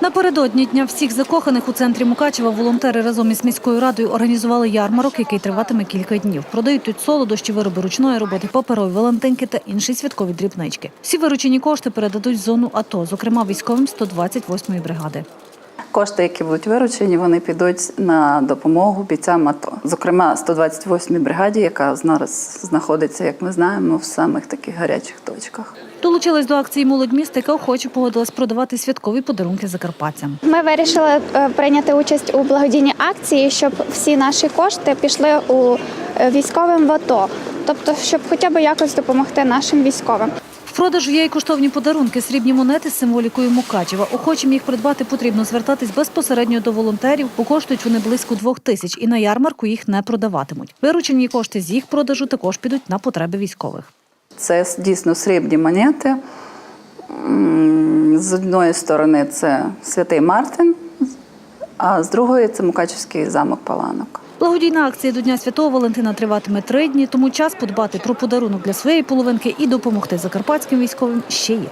Напередодні дня всіх закоханих у центрі Мукачева волонтери разом із міською радою організували ярмарок, який триватиме кілька днів. Продають тут солодощі, вироби ручної роботи, паперові валентинки та інші святкові дрібнички. Всі виручені кошти передадуть в зону АТО, зокрема військовим 128-ї бригади. Кошти, які будуть виручені, вони підуть на допомогу бійцям АТО. Зокрема, 128-й бригаді, яка зараз знаходиться, як ми знаємо, в самих таких гарячих точках. Долучилась до акції молодь міста, яка охоче погодилась продавати святкові подарунки закарпатцям. Ми вирішили е, прийняти участь у благодійній акції, щоб всі наші кошти пішли у е, військовим в АТО, тобто, щоб хоча б якось допомогти нашим військовим. Продажу є й коштовні подарунки, срібні монети з символікою Мукачева. Охочим їх придбати потрібно звертатись безпосередньо до волонтерів, бо коштують вони близько двох тисяч, і на ярмарку їх не продаватимуть. Виручені кошти з їх продажу також підуть на потреби військових. Це дійсно срібні монети. З одної сторони це святий Мартин, а з другої це Мукачівський замок Паланок. Благодійна акція до Дня Святого Валентина триватиме три дні, тому час подбати про подарунок для своєї половинки і допомогти закарпатським військовим ще є.